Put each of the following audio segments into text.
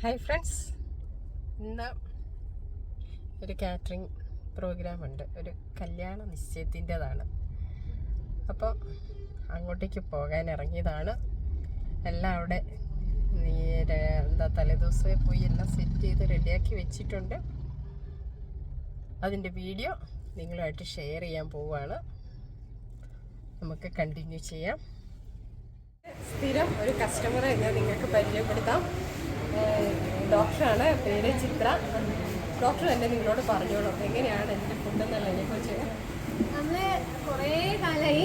Hi friends ഇന്ന് ഒരു catering programme ഉണ്ട്. ഒരു കല്യാണ നിശ്ചയത്തിന്റെതാണ്. അപ്പോൾ അങ്ങോട്ടേക്ക് പോകാൻ ഇറങ്ങിയതാണ്. എല്ലാം അവിടെ എന്താ തലേദിവസമേ പോയി എല്ലാം സെറ്റ് ചെയ്ത് റെഡിയാക്കി വെച്ചിട്ടുണ്ട്. അതിന്റെ വീഡിയോ നിങ്ങളുമായിട്ട് ഷെയർ ചെയ്യാൻ പോവുകയാണ്. നമുക്ക് കണ്ടിന്യൂ ചെയ്യാം. സ്ഥിരം ഒരു കസ്റ്റമറെ ഞാൻ നിങ്ങൾക്ക് പരിചയപ്പെടുത്താം. ഡോക്ടറാണ്. പേര് ചിത്ര. ഡോക്ടർ എന്നെ നിങ്ങളോട് പറഞ്ഞോളൂ. എങ്ങനെയാണ് എന്റെ ഫുഡ് എന്നല്ല കുറിച്ച്. നമ്മൾ കുറേ കാലമായി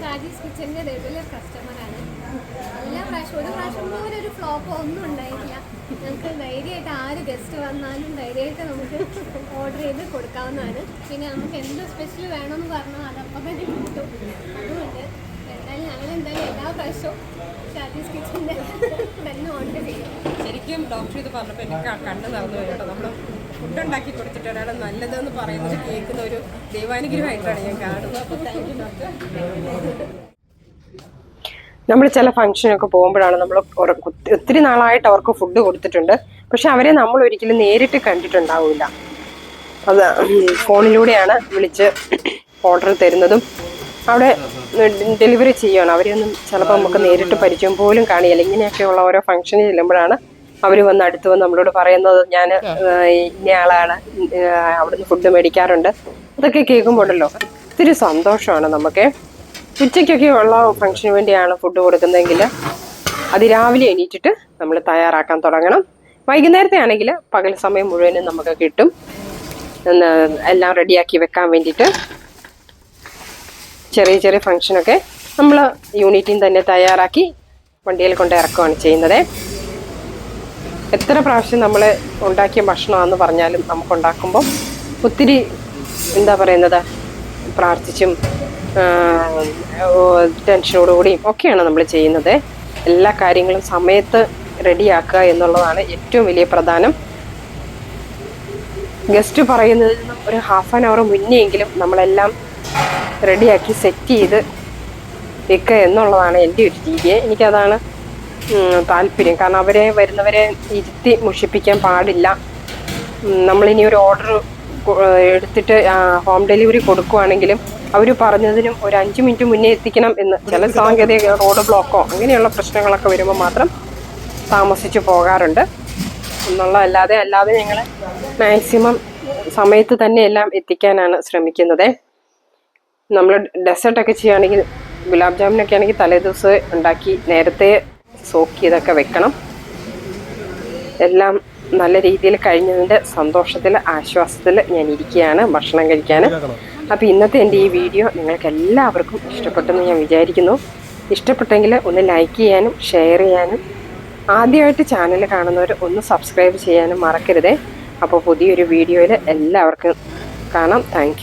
ഷാജീസ് കിച്ചന്റെ റെഗുലർ കസ്റ്റമറാണ് എല്ലാ പ്രാവശ്യം ഒരു പ്രാവശ്യം പോലെ ഒരു ഫ്ലോപ്പ് ഒന്നും ഉണ്ടായിട്ടില്ല. ഞങ്ങൾക്ക് ധൈര്യമായിട്ട് ആര് ഗസ്റ്റ് വന്നാലും ധൈര്യമായിട്ട് നമുക്ക് ഓർഡർ ചെയ്ത് കൊടുക്കാവുന്നതാണ്. പിന്നെ നമുക്ക് എന്ത് സ്പെഷ്യൽ വേണമെന്ന് പറഞ്ഞാൽ അതപ്പം തന്നെ കിട്ടും. അതുകൊണ്ട് ഞങ്ങൾ എന്തായാലും എല്ലാ പ്രാവശ്യവും ഷാജീസ് കിച്ചന്റെ തന്നെ ഓർഡർ ചെയ്യും. ശരിക്കും ഡോക്ടർ ഇത് പറഞ്ഞപ്പോൾ എനിക്ക് ആ കണ്ണ് നടന്നു കേട്ടോ. നമ്മൾ ഫുഡ് ഉണ്ടാക്കി കൊടുത്തിട്ട് ഒരാൾ നല്ലതെന്ന് പറയുന്നത് കേൾക്കുന്ന ഒരു ദൈവാനുഗ്രഹമായിട്ടാണ് ഞാൻ കാണുന്നത്. അപ്പോൾ താങ്ക് യു ഡോക്ടർ നമ്മൾ ചില ഫംഗ്ഷനൊക്കെ പോകുമ്പോഴാണ് നമ്മൾ ഒത്തിരി നാളായിട്ട് അവർക്ക് ഫുഡ് കൊടുത്തിട്ടുണ്ട്. പക്ഷെ അവരെ നമ്മൾ ഒരിക്കലും നേരിട്ട് കണ്ടിട്ടുണ്ടാവില്ല. അത് ഫോണിലൂടെയാണ് വിളിച്ച് ഓർഡർ തരുന്നതും അവിടെ ഡെലിവറി ചെയ്യുകയാണ് അവരെയൊന്നും ചിലപ്പോൾ നമുക്ക് നേരിട്ട് പരിചയം പോലും കാണിയില്ല ഇങ്ങനെയൊക്കെയുള്ള ഓരോ ഫംഗ്ഷനിൽ ചെല്ലുമ്പോഴാണ് അവർ വന്ന് അടുത്ത് വന്ന് നമ്മളോട് പറയുന്നത് ഞാൻ ഇന്ന ആളാണ് ഏഹ് അവിടുന്ന് ഫുഡ് മേടിക്കാറുണ്ട്. അതൊക്കെ കേൾക്കുമ്പോഴല്ലോ ഒത്തിരി സന്തോഷമാണ് നമുക്ക്. ഉച്ചയ്ക്കൊക്കെ ഉള്ള ഫംഗ്ഷന് വേണ്ടിയാണ് ഫുഡ് കൊടുക്കുന്നതെങ്കിൽ അതിരാവിലെ എണീറ്റിട്ട് നമ്മൾ തയ്യാറാക്കാൻ തുടങ്ങണം. വൈകുന്നേരത്തെ ആണെങ്കിൽ പകൽ സമയം മുഴുവനും നമുക്ക് കിട്ടും. എല്ലാം റെഡിയാക്കി വെക്കാൻ വേണ്ടിയിട്ട് ചെറിയ ചെറിയ ഫംഗ്ഷനൊക്കെ നമ്മൾ യൂണിറ്റിൽ തന്നെ തയ്യാറാക്കി വണ്ടിയിൽ കൊണ്ട് ഇറക്കുകയാണ് ചെയ്യുന്നത്. എത്ര പ്രാവശ്യം നമ്മൾ ഉണ്ടാക്കിയ ഭക്ഷണമാണെന്ന് പറഞ്ഞാലും നമുക്ക് ഉണ്ടാക്കുമ്പം ഒത്തിരി എന്താ പറയുന്നത് പ്രാർത്ഥിച്ചും ടെൻഷനോടുകൂടിയും ഒക്കെയാണ് നമ്മൾ ചെയ്യുന്നത്. എല്ലാ കാര്യങ്ങളും സമയത്ത് റെഡിയാക്കുക എന്നുള്ളതാണ് ഏറ്റവും വലിയ പ്രധാനം. ഗസ്റ്റ് പറയുന്നതിൽ നിന്നും ഒരു ഹാഫ് ആൻ അവർ എങ്കിലും നമ്മളെല്ലാം റെഡിയാക്കി സെറ്റ് ചെയ്ത് വെക്കുക എന്നുള്ളതാണ് എന്റെ ഒരു രീതി. എനിക്കതാണ് താല്പര്യം. കാരണം അവരെ വരുന്നവരെ ഇരുത്തി മുഷിപ്പിക്കാൻ പാടില്ല. നമ്മളിനി ഒരു ഓർഡർ എടുത്തിട്ട് ഹോം ഡെലിവറി കൊടുക്കുവാണെങ്കിലും അവർ പറഞ്ഞതിനും ഒരു അഞ്ച് മിനിറ്റ് മുന്നേ എത്തിക്കണം എന്ന്. ചില സാങ്കേതിക റോഡ് ബ്ലോക്കോ അങ്ങനെയുള്ള പ്രശ്നങ്ങളൊക്കെ വരുമ്പോൾ മാത്രം താമസിച്ച് പോകാറുണ്ട്. എന്നുള്ള അല്ലാതെ അല്ലാതെ ഞങ്ങൾ മാക്സിമം സമയത്ത് തന്നെ എല്ലാം എത്തിക്കാനാണ് ശ്രമിക്കുന്നത്. നമ്മൾ ഡെസേർട്ടൊക്കെ ചെയ്യുകയാണെങ്കിൽ ഗുലാബ് ജാമുനൊക്കെ ആണെങ്കിൽ തലേദിവസം ഉണ്ടാക്കി നേരത്തെ സോക്ക് ചെയ്തൊക്കെ വെക്കണം. എല്ലാം നല്ല രീതിയിൽ കഴിഞ്ഞതിന്റെ സന്തോഷത്തിൽ ആശ്വാസത്തിൽ ഞാൻ ഇരിക്കുകയാണ് ഭക്ഷണം കഴിക്കാൻ. അപ്പോൾ ഇന്നത്തെ എന്റെ ഈ വീഡിയോ നിങ്ങൾക്ക് എല്ലാവർക്കും ഇഷ്ടപ്പെട്ടെന്ന് ഞാൻ വിചാരിക്കുന്നു. ഇഷ്ടപ്പെട്ടെങ്കിൽ ഒന്ന് ലൈക്ക് ചെയ്യാനും ഷെയർ ചെയ്യാനും ആദ്യമായിട്ട് ചാനൽ കാണുന്നവർ ഒന്ന് സബ്സ്ക്രൈബ് ചെയ്യാനും മറക്കരുതേ. അപ്പോൾ പുതിയൊരു വീഡിയോയിൽ എല്ലാവർക്കും കാണാം. Thank